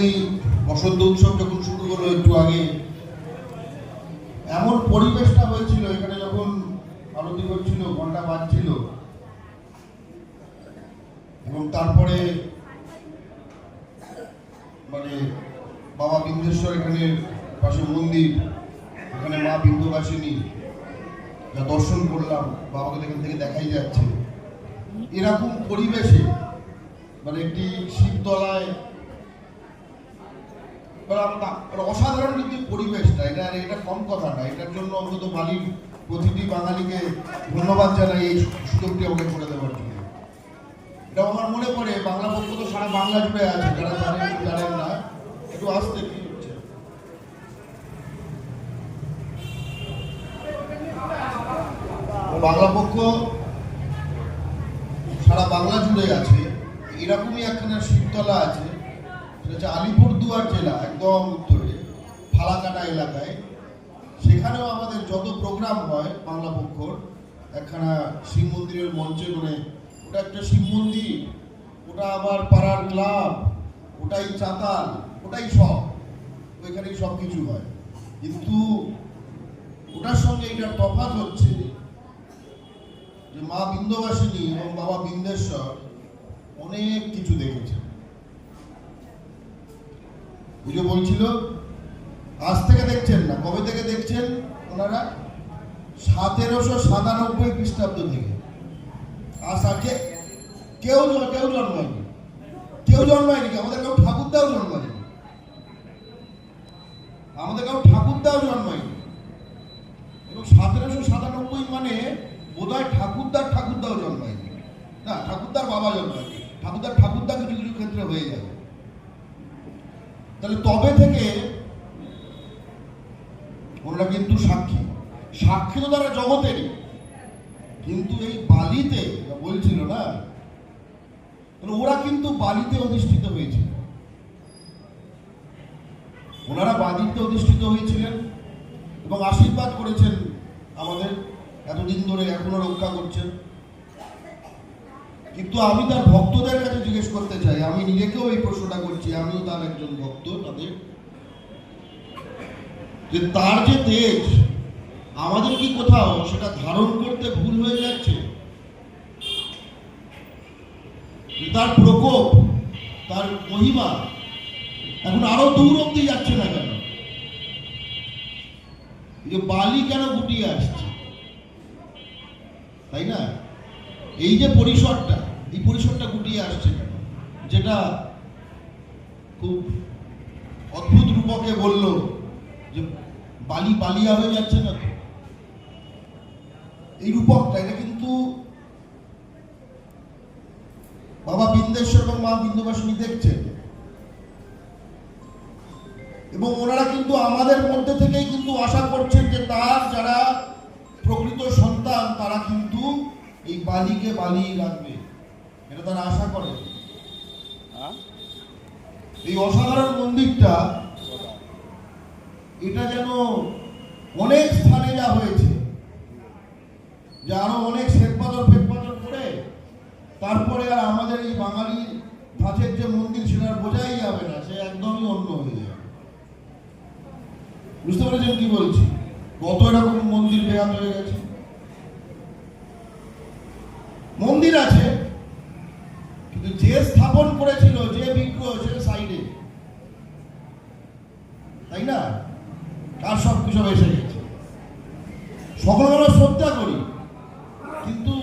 এই বসন্ত উৎসব যখন শুরু হলো একটু আগে। এমন পরিবেশটা হয়েছিল, এখানে যখন আরতি হচ্ছিল ঘণ্টা বাজছিল, এবং তারপরে মানে বাবা বিন্দেশ্বর এখানে পাশে মন্দির, এখানে মা বিন্দুবাসিনী, যা দর্শন করলাম, বাবাকে এখান থেকে দেখাই যাচ্ছে। এরকম পরিবেশে মানে একটি শিবতলায় অসাধারণ কিন্তু পরিবেশটা, এটা এটা কম কথা না, এটার জন্য অন্তত বালির প্রতিটি বাঙালিকে ধন্যবাদ জানাই এই সুযোগটি আমাকে করে দেওয়ার জন্য। এটা আমার মনে পড়ে, বাংলা পক্ষ তো সারা বাংলা জুড়ে আছে, যারা জানেন জানেন না, একটু আসতে কি হচ্ছে? বাংলা পক্ষ সারা বাংলা জুড়ে আছে, এরকমই একখানা শিবতলা আছে হচ্ছে আলিপুরদুয়ার জেলা, একদম উত্তরে, ফালাকাটা এলাকায়। সেখানেও আমাদের যত প্রোগ্রাম হয় বাংলা পক্ষর, একখানা শিব মন্দিরের মঞ্চে মানে ওটা একটা শিব মন্দির, ওটা আবার পাড়ার ক্লাব, ওটাই চাতাল, ওটাই সব, ওইখানেই সব কিছু হয়। কিন্তু ওটার সঙ্গে এটার তফাৎ হচ্ছে যে মা বিন্দবাসিনী এবং বাবা বিন্দেশ্বর অনেক কিছু দেখেছেন। পুজো বলছিল, আজ থেকে দেখছেন না, কবে থেকে দেখছেন ওনারা? সতেরোশো সাতানব্বই খ্রিস্টাব্দ থেকে। আজ আজকে কেউ কেউ জন্মায়নি। কেউ জন্মায়নি আমাদের কেউ ঠাকুরদাও জন্মায়নি। আমাদের কেউ ঠাকুরদাও জন্মায়নি। এবং সতেরোশো সাতানব্বই মানে বোধহয় ঠাকুরদার ঠাকুরদাও জন্মায়নি। না, ঠাকুরদার বাবা জন্মায়নি ঠাকুরদার ঠাকুরদা কিছু কিছু ক্ষেত্রে হয়ে যাবে তাহলে তবে থেকে ওনারা কিন্তু সাক্ষী। সাক্ষী তো তারা জগতেরই। কিন্তু এই বালিতে বলছিল না ওরা কিন্তু বালিতে অধিষ্ঠিত হয়েছিল। ওনারা বালিতে অধিষ্ঠিত হয়েছিলেন এবং আশীর্বাদ করেছেন আমাদের, এতদিন ধরে এখনও রক্ষা করছেন। কিন্তু আমি তার ভক্তদের কাছে জিজ্ঞেস করতে চাই। আমি নিজেকেও এই প্রশ্নটা করছি, আমিও তার একজন ভক্ত তাদের। যে তার যে তেজ, আমাদের কি কোথাও সেটা ধারণ করতে ভুল হয়ে যাচ্ছে? তার প্রকোপ, তার মহিমা এখন আরও দূর অব্দি যাচ্ছে না কেন? যে বালি কেন গুটিয়ে আসছে? তাই না? এই যে পরিসরটা এই পরিসরটা গুটিয়ে আসছে কেন? যেটা খুব অদ্ভুত রূপকে বলল যে বালি বালিয়া হয়ে যাচ্ছে না তো? এই রূপকটা, এটা কিন্তু বাবা বিন্দেশ্বর এবং মা বিন্দুবাসিনী দেখছেন। এবং ওনারা কিন্তু আমাদের মধ্যে থেকেই কিন্তু আশা করছেন যে তার যারা প্রকৃত সন্তান, তারা কিন্তু এই বালিকে বালিয়ে রাখবে। তারা আশা করে এই অসাধারণ মন্দিরটা এটা যেন অনেক স্থানে যা হয়েছে যে আরও অনেক শ্বেতপাথর ফেটপাথর করে তারপরে আর আমাদের এই বাঙালি ধাঁচের যে মন্দির সেটা বোঝাই যাবে না সে একদমই অন্য হয়ে যাবে। বুঝতে পেরেছেন কি বলছি? কত এরকম মন্দির বেহাত হয়ে গেছে মন্দির আছে কিন্তু যে স্থাপন করেছিল যে বিগ্রহ সে সাইডে তাই না তার সব কিছু এসে গেছে সকল আমরা শ্রদ্ধা করি কিন্তু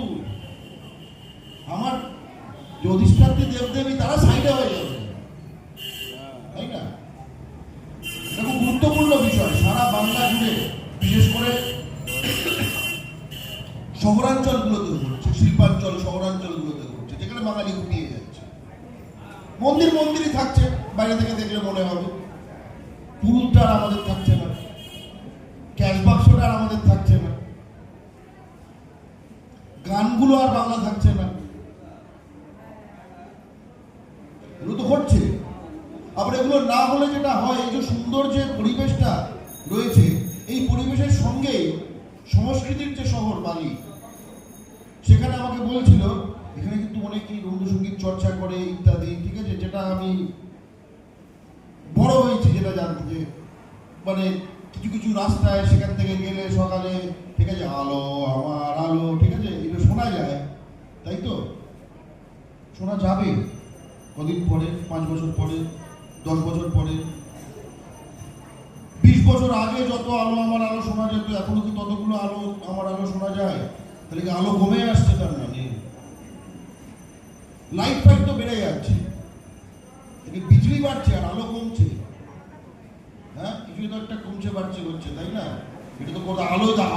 আমার যে অধিষ্ঠাত্রী দেবদেবী তারা সাইডে হয়ে যাবে। তাই না? এটা খুব গুরুত্বপূর্ণ বিষয়, সারা বাংলা জুড়ে, বিশেষ করে শহরাঞ্চলগুলোতে ঘটছে, শিল্পাঞ্চল, শহরাঞ্চলগুলোতে ঘটছে, যেখানে বাঙালি উঠিয়ে যাচ্ছে। মন্দির মন্দিরই থাকছে, বাইরে থেকে দেখলে মনে হবে। পুরুলটা আমাদের থাকছে না। ক্যাশ বাক্সটা আমাদের থাকছে না। গানগুলো আর বাংলা থাকছে না এগুলো তো ঘটছে আবার এগুলো না হলে যেটা হয়, এই যে সুন্দর যে পরিবেশটা রয়েছে, এই পরিবেশের সঙ্গে সংস্কৃতির যে শহর বালি, সেখানে আমাকে বলছিল, এখানে কিন্তু অনেকেই রবীন্দ্রসঙ্গীত চর্চা করে, ইত্যাদি, ঠিক আছে? যেটা আমি থেকে মানে কিছু কিছু রাস্তায় সেখান থেকে গেলে সকালে, ঠিক আছে, আলো, আমার আলো, ঠিক আছে? এগুলো শোনা যায়, তাই তো? শোনা যাবে। কদিন পরে? পাঁচ বছর পরে? দশ বছর পরে। বিশ বছর আগে যত আলো আমার আলো শোনা যেত, এখনও কি ততগুলো আলো আমার আলো শোনা যায়? তাহলে কি আলো কমে আসছে তার মানে? লাইট ফাইট তো বেড়ে যাচ্ছে। বিজলি বাড়ছে আর আলো কমছে। হ্যাঁ? কিছু তো একটা কমছে বাড়ছে হচ্ছে তাই না? এটা তো কোনো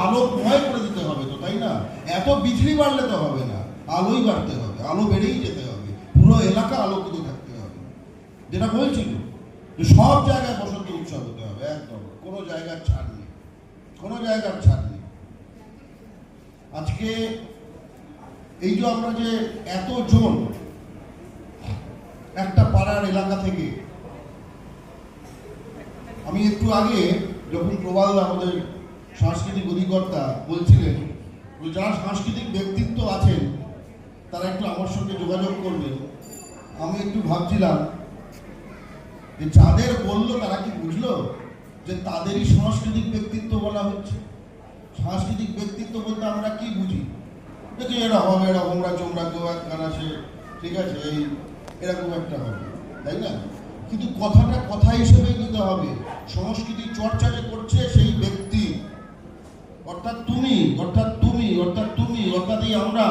আলো ময় করে দিতে হবে তো, তাই না? এত বিজলি বাড়লে তো হবে না। আলোই বাড়তে হবে, আলো বেড়েই যেতে হবে। পুরো এলাকা আলোকিত থাকতে হবে। যেটা বলছিল যে সব জায়গায় বসন্ত উৎসব হতে হবে, একদম। কোনো জায়গার ছাড় নেই। কোনো জায়গার ছাড় নেই। আজকে এই যে আমরা যে এতজন একটা পাড়ার এলাকা থেকে, আমি একটু আগে যখন প্রবাল আমাদের সাংস্কৃতিক অধিকর্তা বলছিলেন যারা সাংস্কৃতিক ব্যক্তিত্ব আছেন, তারা একটু আমার সঙ্গে যোগাযোগ করবেন। আমি একটু ভাবছিলাম যে যাদের বলল তারা কি বুঝলো যে তাদেরই সাংস্কৃতিক ব্যক্তিত্ব বলা হচ্ছে? সাংস্কৃতিক ব্যক্তিত্ব বলতে আমরা কি বুঝি? যে এরকম এরকমরা চোমরা, কেউ একখান আছে ঠিক আছে, এই এরকম একটা হবে, তাই না? কিন্তু কথাটা কথা হিসেবেই নিতে হবে। সংস্কৃতি চর্চা যে করছে সেই ব্যক্তি, অর্থাৎ তুমি অর্থাৎ তুমি অর্থাৎ তুমি, অর্থাৎ এই আমরা,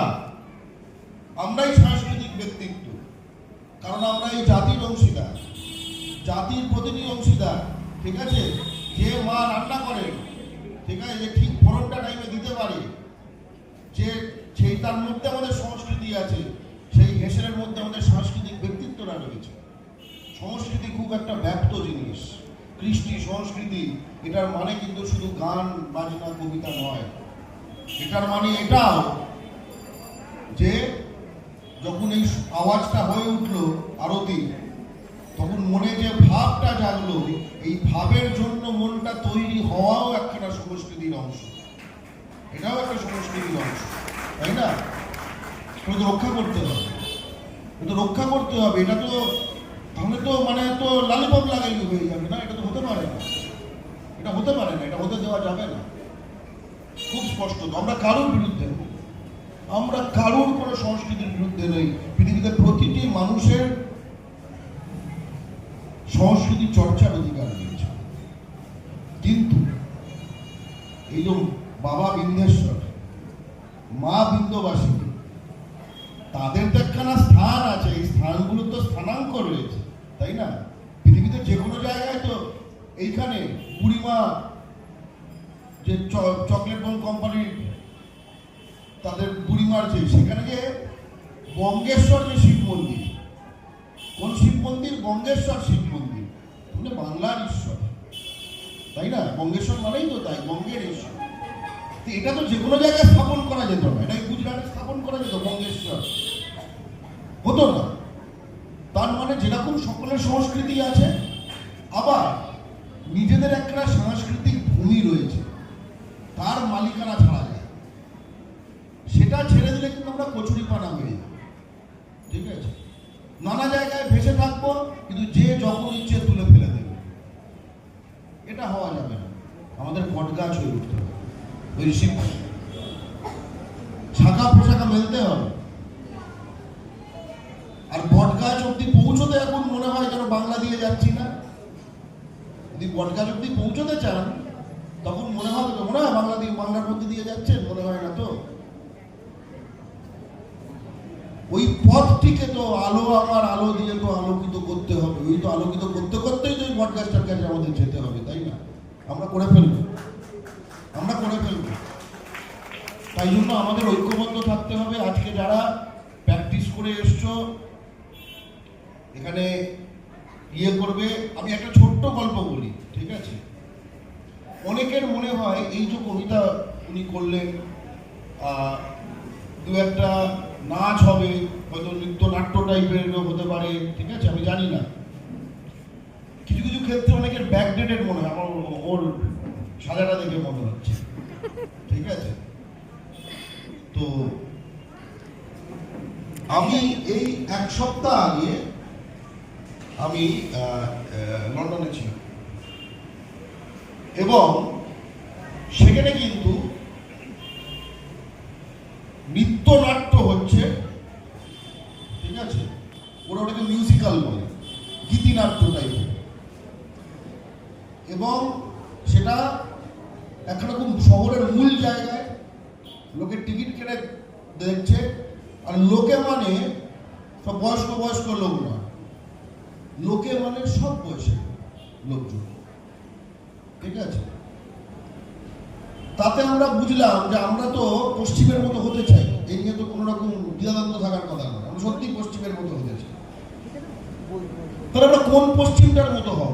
আমরাই সাংস্কৃতিক ব্যক্তিত্ব কারণ আমরা এই জাতির অংশীদার জাতির প্রতিটি অংশীদার, ঠিক আছে? যে মা রান্না করে, ঠিক আছে? যে ঠিক ফোড়নটা টাইমে দিতে পারে, যে সেই তার মধ্যে আমাদের সংস্কৃতি আছে, সেই হেসেলের মধ্যে আমাদের সাংস্কৃতিক ব্যক্তিত্বরা রয়েছে। সংস্কৃতি খুব একটা ব্যপ্ত জিনিস। কৃষ্টি সংস্কৃতি, এটার মানে কিন্তু শুধু গান, বাজনা, কবিতা নয়। এটার মানে এটাও যে যখন এই আওয়াজটা হয়ে উঠল আরতি তখন মনে যে ভাবটা জাগলো, এই ভাবের জন্য মনটা তৈরি হওয়াও একখানা সংস্কৃতির অংশ। এটাও একটা সংস্কৃতির অংশ, তাই না? তো রক্ষা করতে হবে। তো রক্ষা করতে হবে, এটা তো, তাহলে তো মানে তো লালিপপ লাগাইলে হয়ে যাবে, না? এটা তো হতে পারে না। এটা হতে পারে না, এটা হতে দেওয়া যাবে না। খুব স্পষ্ট আমরা কারোর বিরুদ্ধে আমরা কারোর কোনো সংস্কৃতির বিরুদ্ধে নেই। পৃথিবীতে প্রতিটি মানুষের সংস্কৃতি চর্চার অধিকার রয়েছে। কিন্তু এই যে বাবা বিন্দেশ্বর মা বিন্দবাসী, তাদের তো একখানা স্থান আছে, এই স্থানগুলো তো স্থানাঙ্ক রয়েছে, তাই না? পৃথিবীতে যে কোনো জায়গায় তো এইখানে বুড়িমা যে চকলেট বন কোম্পানির তাদের বুড়িমার যে, সেখানে যে বঙ্গেশ্বর যে শিব মন্দির কোন শিব মন্দির? বঙ্গেশ্বর শিব মন্দির। মানে বাংলার ঈশ্বর। তাই না? বঙ্গেশ্বর মানেই তো তাই, বঙ্গের ঈশ্বর। এটা তো যে কোনো জায়গায় স্থাপন করা যেত না এটা গুজরাটে স্থাপন করা যেত বঙ্গেশ্বর হতো না তার মানে যেরকম সকলের সংস্কৃতি আছে আবার নিজেদের একটা সাংস্কৃতিক ভূমি রয়েছে তার মালিকানা ছাড়া যায় সেটা ছেড়ে দিলে কিন্তু আমরা কচুরি পানা হয়ে যাব ঠিক আছে নানা জায়গায় ভেসে থাকব কিন্তু যে যখন ইচ্ছে তুলে ফেলে দেবে এটা হওয়া যাবে না। আমাদের বটগাছ হয়ে উঠতে হবে। ওই শাখা মেলতে হবে। আর বটগাছ অব্দি পৌঁছতে এখন মনে হয় যেন বাংলা দিয়ে যাচ্ছি না। যদি বটগাছ অব্দি পৌঁছতে চান, তখন মনে হবে মনে হয় বাংলা দিয়ে, বাংলার মধ্যে দিয়ে যাচ্ছেন, মনে হয় না তো। ওই পথটিকে তো আলো আমার আলো দিয়ে তো আলোকিত করতে হবে। ওই তো আলোকিত করতে করতেই তো ওই বটগাছটার কাছে আমাদের যেতে হবে। আমরা করে ফেলব। আমরা করে ফেলব। তাই জন্য আমাদের ঐক্যবদ্ধ থাকতে হবে। আজকে যারা প্র্যাকটিস করে এসছো, এখানে ইয়ে করবে। আমি একটা ছোট্ট গল্প বলি, ঠিক আছে? অনেকের মনে হয় এই যে কবিতা উনি করলেন দু একটা নাচ হবে, হয়তো নৃত্য নাট্য টাইপের হতে পারে, ঠিক আছে? আমি জানি না। ক্ষেত্রে অনেকের ব্যাকডেটেড মনে হয়, আমার ওর সাজাটা দেখে মনে হচ্ছে। ঠিক আছে? তো আমি এই এক সপ্তাহ আগে আমি লন্ডনে ছিলাম। এবং সেখানে কিন্তু নৃত্যনাট্য হচ্ছে ঠিক আছে ওরা ওটাকে মিউজিক্যাল বলে গীতিনাট্য টাইপের এবং সেটা একরকম শহরের মূল জায়গায় লোকে টিকিট কেটে দেখছে আর লোকে মানে সব বয়স্ক লোক নয়। লোকে মানে সব বয়সের লোকজন। ঠিক আছে? তাতে আমরা বুঝলাম যে আমরা তো পশ্চিমের মতো হতে চাই। এই নিয়ে তো কোনো রকম দ্বিধাদ্বন্দ্ব থাকার কথা নয়। আমরা সত্যি পশ্চিমের মতো হতে চাই। তাহলে আমরা কোন পশ্চিমটার মতো হব?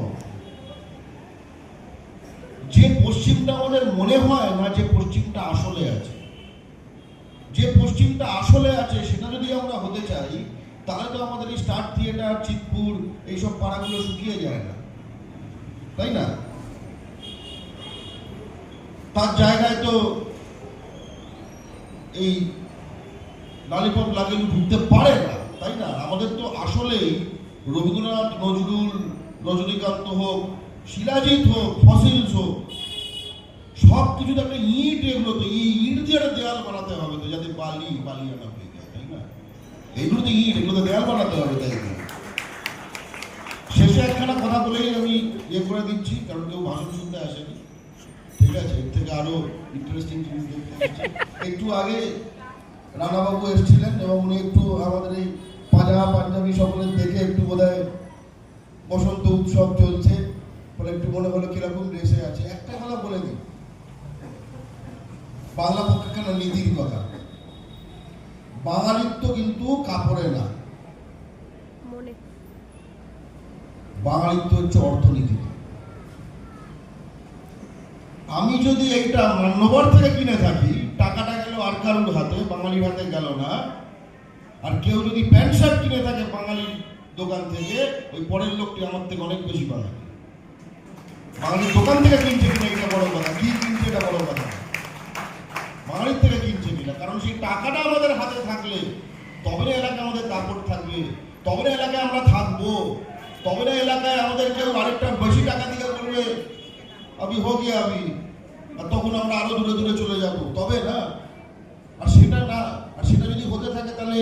যে পশ্চিমটা আমাদের মনে হয় না যে পশ্চিমটা আসলে আছে। যে পশ্চিমটা আসলে আছে, সেটা যদি আমরা হতে চাই তাহলে তো আমাদের এই স্টার থিয়েটার, চিতপুর, এইসব পাড়াগুলো শুকিয়ে যায় না। তাই না? তার জায়গায় তো এই লালিপপ লাগেলু ঢুকতে পারে না, তাই না? আমাদের তো আসলেই রবীন্দ্রনাথ, নজরুল, রজনীকান্ত হোক, শিলাজিৎ হোক, ফসিলস হোক সব কিছু তো একটা ইট এগুলো তো এই ইট দিয়ে একটা দেয়াল বানাতে হবে তো, যাতে বালি বালি আনা এগুলো তো ইট এগুলো তো দেয়াল বানাতে হবে তাই শেষে একখানা কথা বলেই আমি ইয়ে করে দিচ্ছি, কারণ কেউ ভাষণ শুনতে আসেনি। ঠিক আছে, এর থেকে আরও ইন্টারেস্টিং জিনিস দেখতে একটু আগে রানাবাবু এসেছিলেন এবং উনি একটু আমাদের এই পাজামা পাঞ্জাবি সকলের দেখে একটু বোধহয় বসন্ত উৎসব চলছে, বলে একটু মনে হলো কীরকম ড্রেসে আছে। একটা কথা বলে দিই। বাংলা পক্ষে নীতির কথা? বাঙালিত্ব কিন্তু কাপড়ে না। বাঙালিত্ব হচ্ছে অর্থনীতিতে আমি যদি এইটা মান্যবর থেকে কিনে থাকি টাকাটা গেল আর কারুর হাতে বাঙালির হাতে গেল না। আর কেউ যদি প্যান্ট শার্ট কিনে থাকে বাঙালির দোকান থেকে ওই পরের লোকটি আমার থেকে অনেক বেশি বাঙালি বাঙালির দোকান থেকে কিনছে কিনা এটা বড় কথা। কি কিনছে এটা বড় কথা। বাঙালির থেকে কিনা কারণ সেই টাকাটা আমাদের হাতে থাকলে, তবে না এলাকায় আমাদের কাপড় থাকবে তবে এলাকায় আমরা থাকব, তবে এলাকায় আমাদের কেউ আরেকটা বেশি টাকা দিয়ে বলবে, আমি হোক আমি। আর তখন আমরা আরও দূরে দূরে চলে যাব। তবে না, আর সেটা না, আর সেটা যদি হতে থাকে তাহলে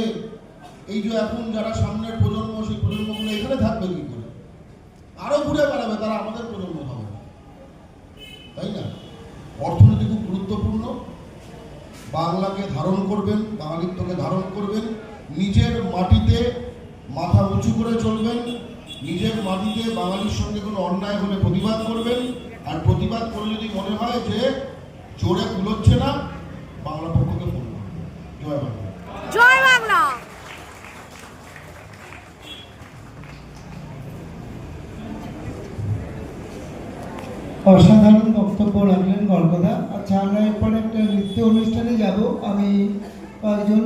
এই যে এখন যারা সামনের প্রজন্ম, সেই প্রজন্মগুলো এখানে থাকবে কি করে? আরও ঘুরে বেড়াবে তারা আমাদের প্রজন্ম হবে। তাই না? গুরুত্বপূর্ণ বাংলাকে ধারণ করবেন বাঙালিত্বকে ধারণ করবেন নিজের মাটিতে মাথা উঁচু করে চলবেন নিজের মাটিতে বাঙালির সঙ্গে কোনো অন্যায় হলে প্রতিবাদ করবেন আর প্রতিবাদ করলে যদি মনে হয় যে জোরে কুলোচ্ছে না বাংলা পক্ষকে ফোন জয় বাংলা। জয় বাংলা। অসাধারণ বক্তব্য রাখলেন গল্পদা আচ্ছা আমরা এরপরে একটা নৃত্য অনুষ্ঠানে যাব। আমি কয়েকজন